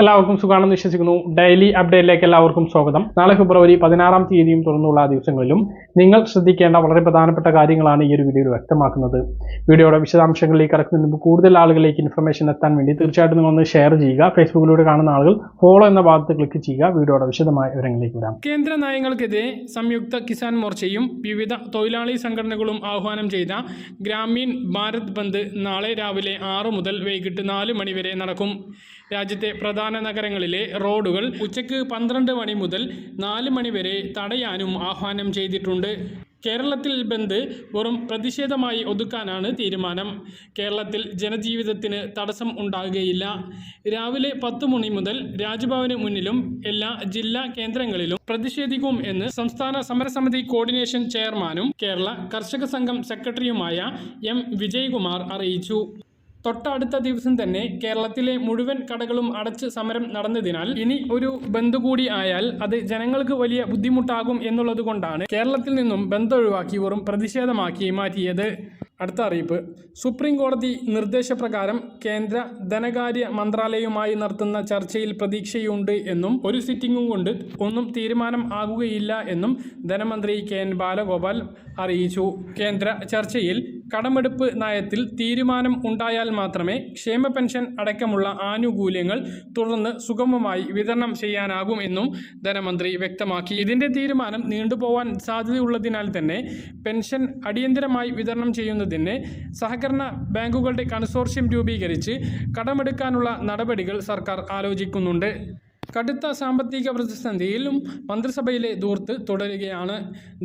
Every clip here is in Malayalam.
എല്ലാവർക്കും സുഖാണെന്ന് വിശ്വസിക്കുന്നു. ഡെയിലി അപ്ഡേറ്റിലേക്ക് എല്ലാവർക്കും സ്വാഗതം. നാളെ ഫെബ്രുവരി പതിനാറാം തീയതിയും തുടർന്നുള്ള ദിവസങ്ങളിലും നിങ്ങൾ ശ്രദ്ധിക്കേണ്ട വളരെ പ്രധാനപ്പെട്ട കാര്യങ്ങളാണ് ഈ ഒരു വീഡിയോയിൽ വ്യക്തമാക്കുന്നത്. വീഡിയോയുടെ വിശദാംശങ്ങളിലേക്ക് കടക്കുന്നതിന് മുമ്പ് കൂടുതൽ ആളുകളിലേക്ക് ഇൻഫർമേഷൻ എത്താൻ വേണ്ടി തീർച്ചയായിട്ടും നിങ്ങൾ ഒന്ന് ഷെയർ ചെയ്യുക. ഫേസ്ബുക്കിലൂടെ കാണുന്ന ആളുകൾ ഫോളോ എന്ന ഭാഗത്ത് ക്ലിക്ക് ചെയ്യുക. വീഡിയോയുടെ വിശദമായ വിവരങ്ങളിലേക്ക് വരാം. കേന്ദ്ര നയങ്ങൾക്കെതിരെ സംയുക്ത കിസാൻ മോർച്ചയും വിവിധ തൊഴിലാളി സംഘടനകളും ആഹ്വാനം ചെയ്ത ഗ്രാമീൺ ഭാരത് ബന്ദ് നാളെ രാവിലെ ആറു മുതൽ വൈകിട്ട് നാല് മണിവരെ നടക്കും. രാജ്യത്തെ പ്രധാന നഗരങ്ങളിലെ റോഡുകൾ ഉച്ചയ്ക്ക് പന്ത്രണ്ട് മണി മുതൽ നാല് മണി വരെ തടയാനും ആഹ്വാനം ചെയ്തിട്ടുണ്ട്. കേരളത്തിൽ ബന്ദ് വെറും പ്രതിഷേധമായി ഒതുക്കാനാണ് തീരുമാനം. കേരളത്തിൽ ജനജീവിതത്തിന് തടസ്സം ഉണ്ടാകുകയില്ല. രാവിലെ പത്ത് മണി മുതൽ രാജ്ഭവന് മുന്നിലും എല്ലാ ജില്ലാ കേന്ദ്രങ്ങളിലും പ്രതിഷേധിക്കും എന്ന് സംസ്ഥാന സമരസമിതി കോർഡിനേഷൻ ചെയർമാനും കേരള കർഷക സംഘം സെക്രട്ടറിയുമായ എം വിജയകുമാർ അറിയിച്ചു. തൊട്ടടുത്ത ദിവസം തന്നെ കേരളത്തിലെ മുഴുവൻ കടകളും അടച്ച് സമരം നടന്നതിനാൽ ഇനി ഒരു ബന്ദ് കൂടി ആയാൽ അത് ജനങ്ങൾക്ക് വലിയ ബുദ്ധിമുട്ടാകും എന്നുള്ളത് കൊണ്ടാണ് കേരളത്തിൽ നിന്നും ബന്ദ് ഒഴിവാക്കി വെറും പ്രതിഷേധമാക്കി മാറ്റിയത്. അടുത്ത അറിയിപ്പ്. സുപ്രീം കോടതി നിർദ്ദേശപ്രകാരം കേന്ദ്ര ധനകാര്യ മന്ത്രാലയവുമായി നടത്തുന്ന ചർച്ചയിൽ പ്രതീക്ഷയുണ്ട് എന്നും ഒരു സിറ്റിംഗും കൊണ്ട് ഒന്നും തീരുമാനം ആകുകയില്ല എന്നും ധനമന്ത്രി കെ എൻ ബാലഗോപാൽ അറിയിച്ചു. കേന്ദ്ര ചർച്ചയിൽ കടമെടുപ്പ് നയത്തിൽ തീരുമാനം ഉണ്ടായാൽ മാത്രമേ ക്ഷേമ പെൻഷൻ അടക്കമുള്ള ആനുകൂല്യങ്ങൾ തുടർന്ന് സുഗമമായി വിതരണം ചെയ്യാനാകും എന്നും ധനമന്ത്രി വ്യക്തമാക്കി. ഇതിന്റെ തീരുമാനം നീണ്ടുപോവാൻ സാധ്യതയുള്ളതിനാൽ തന്നെ പെൻഷൻ അടിയന്തരമായി വിതരണം ചെയ്യുന്നതിന് സഹകരണ ബാങ്കുകളുടെ കൺസോർഷ്യം രൂപീകരിച്ച് കടമെടുക്കാനുള്ള നടപടികൾ സർക്കാർ ആലോചിക്കുന്നുണ്ട്. കടുത്ത സാമ്പത്തിക പ്രതിസന്ധിയിലും മന്ത്രിസഭയിലെ ദൂർത്ത് തുടരുകയാണ്.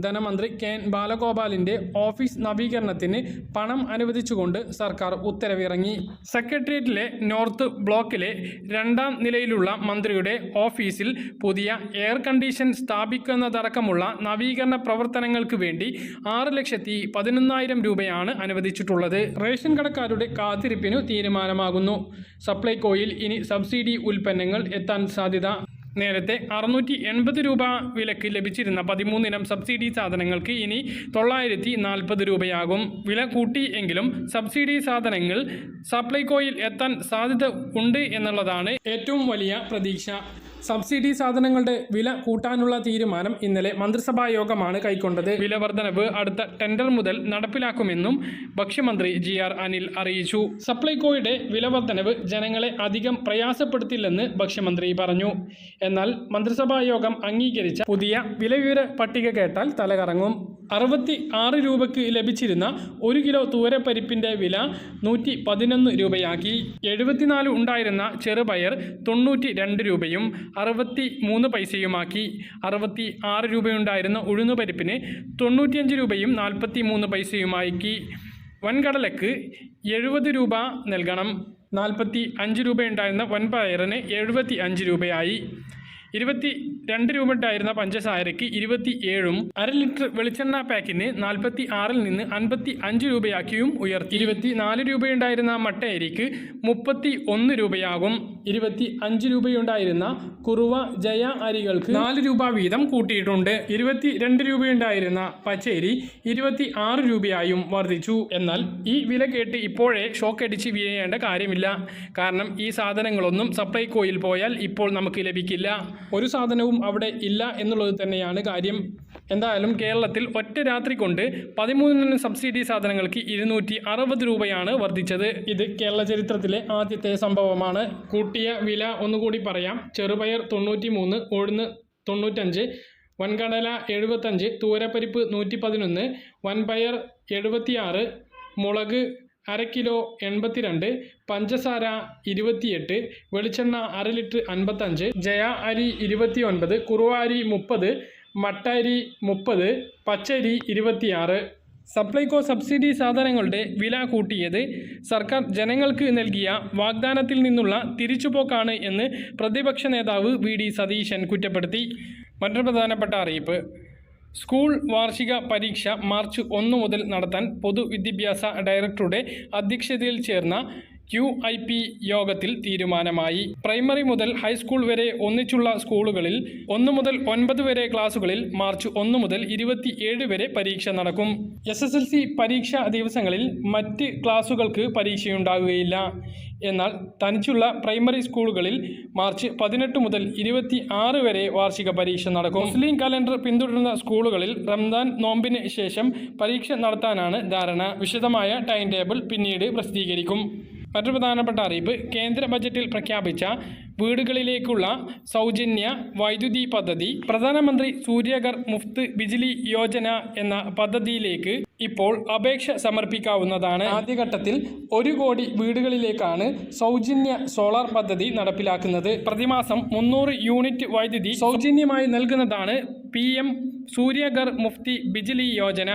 ധനമന്ത്രി കെ എൻ ബാലഗോപാലിന്റെ ഓഫീസ് നവീകരണത്തിന് പണം അനുവദിച്ചുകൊണ്ട് സർക്കാർ ഉത്തരവിറങ്ങി. സെക്രട്ടേറിയറ്റിലെ നോർത്ത് ബ്ലോക്കിലെ രണ്ടാം നിലയിലുള്ള മന്ത്രിയുടെ ഓഫീസിൽ പുതിയ എയർ കണ്ടീഷൻ സ്ഥാപിക്കുന്നതടക്കമുള്ള നവീകരണ പ്രവർത്തനങ്ങൾക്ക് വേണ്ടി ആറ് ലക്ഷത്തി പതിനൊന്നായിരം രൂപയാണ് അനുവദിച്ചിട്ടുള്ളത്. റേഷൻ കടക്കാരുടെ കാത്തിരിപ്പിനു തീരുമാനമാകുന്നു. സപ്ലൈകോയിൽ ഇനി സബ്സിഡി ഉൽപ്പന്നങ്ങൾ എത്താൻ സാധ്യത നേരത്തെ അറുന്നൂറ്റി എൺപത് രൂപ വിലക്ക് ലഭിച്ചിരുന്ന പതിമൂന്നിനം സബ്സിഡി സാധനങ്ങൾക്ക് ഇനി തൊള്ളായിരത്തി നാൽപ്പത് രൂപയാകും. വില കൂട്ടി എങ്കിലും സബ്സിഡി സാധനങ്ങൾ സപ്ലൈകോയിൽ എത്താൻ സാധ്യത ഉണ്ട് എന്നുള്ളതാണ് ഏറ്റവും വലിയ പ്രതീക്ഷ. സബ്സിഡി സാധനങ്ങളുടെ വില കൂട്ടാനുള്ള തീരുമാനം ഇന്നലെ മന്ത്രിസഭാ യോഗമാണ് കൈക്കൊണ്ടത്. വില വർധനവ് അടുത്ത ടെൻഡർ മുതൽ നടപ്പിലാക്കുമെന്നും ഭക്ഷ്യമന്ത്രി ജി ആർ അനിൽ അറിയിച്ചു. സപ്ലൈകോയുടെ വില വർധനവ് ജനങ്ങളെ അധികം പ്രയാസപ്പെടുത്തില്ലെന്ന് ഭക്ഷ്യമന്ത്രി പറഞ്ഞു. എന്നാൽ മന്ത്രിസഭാ യോഗം അംഗീകരിച്ച പുതിയ വിലവിവര പട്ടിക കേട്ടാൽ തലകറങ്ങും. അറുപത്തി ആറ് രൂപയ്ക്ക് ലഭിച്ചിരുന്ന ഒരു കിലോ തൂരപ്പരിപ്പിന്റെ വില നൂറ്റി പതിനൊന്ന് രൂപയാക്കി. എഴുപത്തിനാല് ഉണ്ടായിരുന്ന ചെറുപയർ തൊണ്ണൂറ്റി രണ്ട് രൂപയും അറുപത്തി മൂന്ന് പൈസയുമാക്കി. അറുപത്തി ആറ് രൂപയുണ്ടായിരുന്ന ഉഴുന്നുപരിപ്പിന് തൊണ്ണൂറ്റിയഞ്ച് രൂപയും നാൽപ്പത്തി മൂന്ന് പൈസയുമാക്കി. വൻകടലക്ക് എഴുപത് രൂപ നൽകണം. നാൽപ്പത്തി അഞ്ച് രൂപയുണ്ടായിരുന്ന വൻപയറിന് എഴുപത്തി അഞ്ച് രൂപയായി. ഇരുപത്തി രണ്ട് രൂപ ഉണ്ടായിരുന്ന പഞ്ചസാരയ്ക്ക് ഇരുപത്തി ഏഴും അര ലിറ്റർ വെളിച്ചെണ്ണ പാക്കിന് നാൽപ്പത്തി ആറിൽ നിന്ന് അൻപത്തി അഞ്ച് രൂപയാക്കിയും ഉയർത്തി. ഇരുപത്തി നാല് രൂപയുണ്ടായിരുന്ന മട്ട അരിക്ക് മുപ്പത്തി ഒന്ന് രൂപയാകും. ഇരുപത്തി അഞ്ച് രൂപയുണ്ടായിരുന്ന കുറുവ ജയ അരികൾക്ക് നാല് രൂപ വീതം കൂട്ടിയിട്ടുണ്ട്. ഇരുപത്തി രണ്ട് രൂപയുണ്ടായിരുന്ന പച്ചേരി ഇരുപത്തി ആറ് രൂപയായും വർദ്ധിച്ചു. എന്നാൽ ഈ വില കേട്ട് ഇപ്പോഴേ ഷോക്ക് അടിച്ച് വീഴേണ്ട കാര്യമില്ല. കാരണം ഈ സാധനങ്ങളൊന്നും സപ്ലൈകോയിൽ പോയാൽ ഇപ്പോൾ നമുക്ക് ലഭിക്കില്ല. ഒരു സാധനവും അവിടെ ഇല്ല എന്നുള്ളത് തന്നെയാണ് കാര്യം. എന്തായാലും കേരളത്തിൽ ഒറ്റ രാത്രി കൊണ്ട് പതിമൂന്നിന് സബ്സിഡി സാധനങ്ങൾക്ക് ഇരുന്നൂറ്റി അറുപത് രൂപയാണ് വർദ്ധിച്ചത്. ഇത് കേരള ചരിത്രത്തിലെ ആദ്യത്തെ സംഭവമാണ്. കൂട്ടിയ വില ഒന്നുകൂടി പറയാം. ചെറുപയർ തൊണ്ണൂറ്റി മൂന്ന് ഉഴുന്ന് തൊണ്ണൂറ്റഞ്ച് വൻകടല എഴുപത്തഞ്ച് തൂരപ്പരിപ്പ് നൂറ്റി പതിനൊന്ന് വൻപയർ എഴുപത്തിയാറ് മുളക് അര കിലോ എൺപത്തിരണ്ട് പഞ്ചസാര ഇരുപത്തിയെട്ട് വെളിച്ചെണ്ണ അര ലിറ്റർ അൻപത്തഞ്ച് ജയ അരി ഇരുപത്തി ഒൻപത് കുറുവ അരി മുപ്പത് മട്ട അരി മുപ്പത് പച്ചരി ഇരുപത്തിയാറ്. സപ്ലൈകോ സബ്സിഡി സാധനങ്ങളുടെ വില കൂട്ടിയത് സർക്കാർ ജനങ്ങൾക്ക് നൽകിയ വാഗ്ദാനത്തിൽ നിന്നുള്ള തിരിച്ചുപോക്കാണ് എന്ന് പ്രതിപക്ഷ നേതാവ് വി ഡി സതീശൻ കുറ്റപ്പെടുത്തി. മറ്റൊരു പ്രധാനപ്പെട്ട അറിയിപ്പ്. സ്കൂൾ വാർഷിക പരീക്ഷ മാർച്ച് ഒന്ന് മുതൽ നടത്താൻ പൊതുവിദ്യാഭ്യാസ ഡയറക്ടറുടെ അധ്യക്ഷതയിൽ ചേർന്ന ക്യു ഐ പി യോഗത്തിൽ തീരുമാനമായി. പ്രൈമറി മുതൽ ഹൈസ്കൂൾ വരെ ഒന്നിച്ചുള്ള സ്കൂളുകളിൽ ഒന്ന് മുതൽ ഒൻപത് വരെ ക്ലാസുകളിൽ മാർച്ച് ഒന്ന് മുതൽ ഇരുപത്തിയേഴ് വരെ പരീക്ഷ നടക്കും. എസ് എസ് എൽ സി പരീക്ഷാ ദിവസങ്ങളിൽ മറ്റ് ക്ലാസുകൾക്ക് പരീക്ഷയുണ്ടാകുകയില്ല. എന്നാൽ തനിച്ചുള്ള പ്രൈമറി സ്കൂളുകളിൽ മാർച്ച് പതിനെട്ട് മുതൽ ഇരുപത്തി ആറ് വരെ വാർഷിക പരീക്ഷ നടക്കും. മുസ്ലിം കലണ്ടർ പിന്തുടരുന്ന സ്കൂളുകളിൽ റംദാൻ നോമ്പിന് ശേഷം പരീക്ഷ നടത്താനാണ് ധാരണ. വിശദമായ ടൈം ടേബിൾ പിന്നീട് പ്രസിദ്ധീകരിക്കും. മറ്റൊരു പ്രധാനപ്പെട്ട അറിയിപ്പ്. കേന്ദ്ര ബജറ്റിൽ പ്രഖ്യാപിച്ച വീടുകളിലേക്കുള്ള സൗജന്യ വൈദ്യുതി പദ്ധതി പ്രധാനമന്ത്രി സൂര്യഘർ മുഫ്ത് ബിജിലി യോജന എന്ന പദ്ധതിയിലേക്ക് ഇപ്പോൾ അപേക്ഷ സമർപ്പിക്കാവുന്നതാണ്. ആദ്യഘട്ടത്തിൽ ഒരു കോടി വീടുകളിലേക്കാണ് സൗജന്യ സോളാർ പദ്ധതി നടപ്പിലാക്കുന്നത്. പ്രതിമാസം മുന്നൂറ് യൂണിറ്റ് വൈദ്യുതി സൗജന്യമായി നൽകുന്നതാണ് പി എം സൂര്യഘർ മുഫ്തി ബിജിലി യോജന.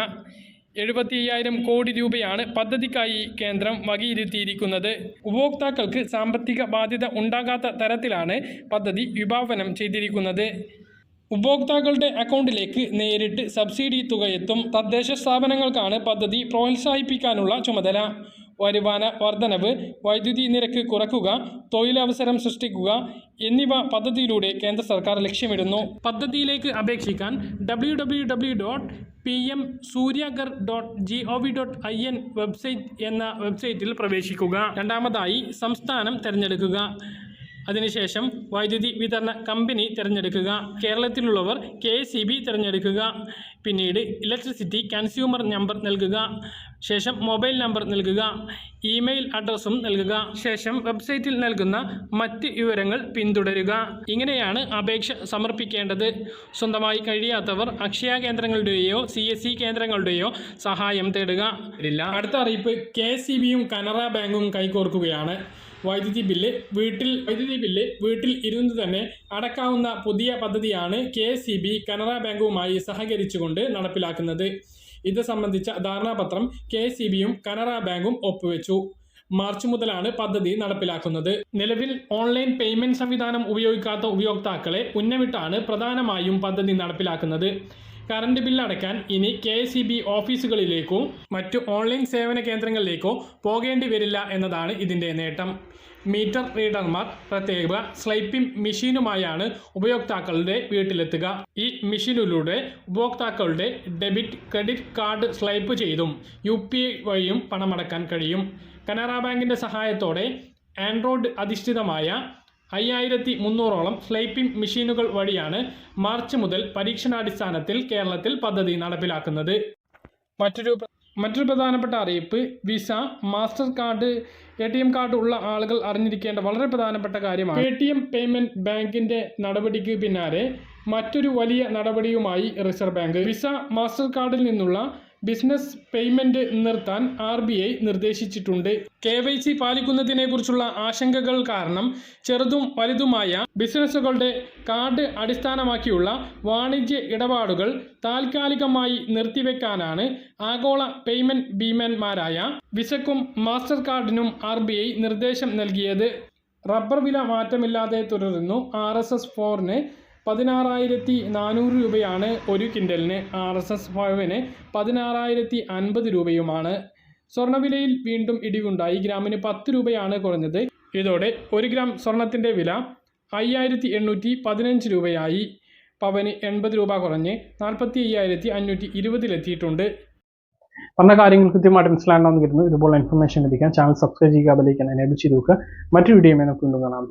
എഴുപത്തി അയ്യായിരം കോടി രൂപയാണ് പദ്ധതിക്കായി കേന്ദ്രം വകയിരുത്തിയിരിക്കുന്നത്. ഉപഭോക്താക്കൾക്ക് സാമ്പത്തിക ബാധ്യത ഉണ്ടാകാത്ത തരത്തിലാണ് പദ്ധതി വിഭാവനം ചെയ്തിരിക്കുന്നത്. ഉപഭോക്താക്കളുടെ അക്കൗണ്ടിലേക്ക് നേരിട്ട് സബ്സിഡി തുകയെത്തും തദ്ദേശ സ്ഥാപനങ്ങൾക്കാണ് പദ്ധതി പ്രോത്സാഹിപ്പിക്കാനുള്ള ചുമതല. വരുമാന വർധനവ് വൈദ്യുതി നിരക്ക് കുറക്കുക തൊഴിലവസരം സൃഷ്ടിക്കുക എന്നിവ പദ്ധതിയിലൂടെ കേന്ദ്ര സർക്കാർ ലക്ഷ്യമിടുന്നു. പദ്ധതിയിലേക്ക് അപേക്ഷിക്കാൻ W P M Suryaghar dot G O V dot I N website എന്ന വെബ്സൈറ്റിൽ പ്രവേശിക്കുക. രണ്ടാമതായി സംസ്ഥാനം തിരഞ്ഞെടുക്കുക. അതിനുശേഷം വൈദ്യുതി വിതരണ കമ്പനി തിരഞ്ഞെടുക്കുക. കേരളത്തിലുള്ളവർ കെ സി ബി തിരഞ്ഞെടുക്കുക. പിന്നീട് ഇലക്ട്രിസിറ്റി കൺസ്യൂമർ നമ്പർ നൽകുക. ശേഷം മൊബൈൽ നമ്പർ നൽകുക. ഇമെയിൽ അഡ്രസ്സും നൽകുക. ശേഷം വെബ്സൈറ്റിൽ നൽകുന്ന മറ്റ് വിവരങ്ങൾ പിന്തുടരുക. ഇങ്ങനെയാണ് അപേക്ഷ സമർപ്പിക്കേണ്ടത്. സ്വന്തമായി കഴിയാത്തവർ അക്ഷയ കേന്ദ്രങ്ങളുടെയോ സി എസ് സി കേന്ദ്രങ്ങളുടെയോ സഹായം തേടുക. ഇല്ല. അടുത്ത അറിയിപ്പ് കെ സി ബിയും കനറ ബാങ്കും കൈകോർക്കുകയാണ്. വൈദ്യുതി ബില്ല് വീട്ടിൽ വൈദ്യുതി ബില്ല് വീട്ടിൽ ഇരുന്ന് തന്നെ അടക്കാവുന്ന പുതിയ പദ്ധതിയാണ് കെ സി ബി കനറ ബാങ്കുമായി സഹകരിച്ചുകൊണ്ട് നടപ്പിലാക്കുന്നത്. ഇത് സംബന്ധിച്ച ധാരണാപത്രം കെ സി ബിയും കനറ ബാങ്കും ഒപ്പുവെച്ചു. മാർച്ച് മുതലാണ് പദ്ധതി നടപ്പിലാക്കുന്നത്. നിലവിൽ ഓൺലൈൻ പേയ്മെന്റ് സംവിധാനം ഉപയോഗിക്കാത്ത ഉപയോക്താക്കളെ ഉന്നമിട്ടാണ് പ്രധാനമായും പദ്ധതി നടപ്പിലാക്കുന്നത്. കറണ്ട് ബില്ല് അടയ്ക്കാൻ ഇനി കെ എസ് ബി ഓഫീസുകളിലേക്കോ മറ്റു ഓൺലൈൻ സേവന കേന്ദ്രങ്ങളിലേക്കോ പോകേണ്ടി വരില്ല എന്നതാണ് ഇതിന്റെ നേട്ടം. മീറ്റർ റീഡർമാർ പ്രത്യേക സ്ലൈപ്പിംഗ് മെഷീനുമായാണ് ഉപയോക്താക്കളുടെ വീട്ടിലെത്തുക. ഈ മെഷീനിലൂടെ ഉപഭോക്താക്കളുടെ ഡെബിറ്റ് ക്രെഡിറ്റ് കാർഡ് സ്ലൈപ്പ് ചെയ്തും യു പി ഐ വഴിയും പണമടക്കാൻ കഴിയും. കനറ ബാങ്കിന്റെ സഹായത്തോടെ ആൻഡ്രോയിഡ് അധിഷ്ഠിതമായ അയ്യായിരത്തി മുന്നൂറോളം സ്ലൈപ്പിംഗ് മെഷീനുകൾ വഴിയാണ് മാർച്ച് മുതൽ പരീക്ഷണാടിസ്ഥാനത്തിൽ കേരളത്തിൽ പദ്ധതി നടപ്പിലാക്കുന്നത്. മറ്റൊരു മറ്റൊരു പ്രധാനപ്പെട്ട അറിയിപ്പ് Visa Mastercard A T M card ഉള്ള ആളുകൾ അറിഞ്ഞിരിക്കേണ്ട വളരെ പ്രധാനപ്പെട്ട കാര്യമാണ്. പേ ടി എം പേയ്മെന്റ് ബാങ്കിന്റെ നടപടിക്ക് പിന്നാലെ മറ്റൊരു വലിയ നടപടിയുമായി റിസർവ് ബാങ്ക്. വിസ മാസ്റ്റർ കാർഡിൽ നിന്നുള്ള ബിസിനസ് പേയ്മെന്റ് നിർത്താൻ ആർ ബി ഐ നിർദ്ദേശിച്ചിട്ടുണ്ട്. കെ വൈ സി പാലിക്കുന്നതിനെക്കുറിച്ചുള്ള ആശങ്കകൾ കാരണം ചെറുതും വലുതുമായ ബിസിനസ്സുകളുടെ കാർഡ് അടിസ്ഥാനമാക്കിയുള്ള വാണിജ്യ ഇടപാടുകൾ താൽക്കാലികമായി നിർത്തിവെക്കാനാണ് ആഗോള പേയ്മെന്റ് ഭീമന്മാരായ വിസക്കും മാസ്റ്റർ കാർഡിനും ആർ ബി ഐ നിർദ്ദേശം നൽകിയത്. റബ്ബർ വില മാറ്റമില്ലാതെ തുടരുന്നു. ആർ എസ് എസ് ഫോറിന് പതിനാറായിരത്തി നാനൂറ് രൂപയാണ് ഒരു കിൻഡലിന് ആർ എസ് എസ് ഫൈവിന് പതിനാറായിരത്തി അൻപത് രൂപയുമാണ്. സ്വർണവിലയിൽ വീണ്ടും ഇടിവുണ്ടായി. ഗ്രാമിന് പത്ത് രൂപയാണ് കുറഞ്ഞത്. ഇതോടെ ഒരു ഗ്രാം സ്വർണത്തിന്റെ വില അയ്യായിരത്തി എണ്ണൂറ്റി പതിനഞ്ച് രൂപയായി. പവന് എൺപത് രൂപ കുറഞ്ഞ് നാൽപ്പത്തി അയ്യായിരത്തി അഞ്ഞൂറ്റി ഇരുപതിലെത്തിയിട്ടുണ്ട് പറഞ്ഞ കാര്യങ്ങൾ കൃത്യമായിട്ട് മനസ്സിലാകണമെന്ന് കരുതുന്നു. ഇതുപോലെ ഇൻഫർമേഷൻ ലഭിക്കാൻ ചാനൽ സബ്സ്ക്രൈബ് ചെയ്യുക ബെലൈക്കൻ എനേബിൾ ചെയ്ത് നോക്കുക മറ്റു വീഡിയോ നമുക്ക് വീണ്ടും കാണാം.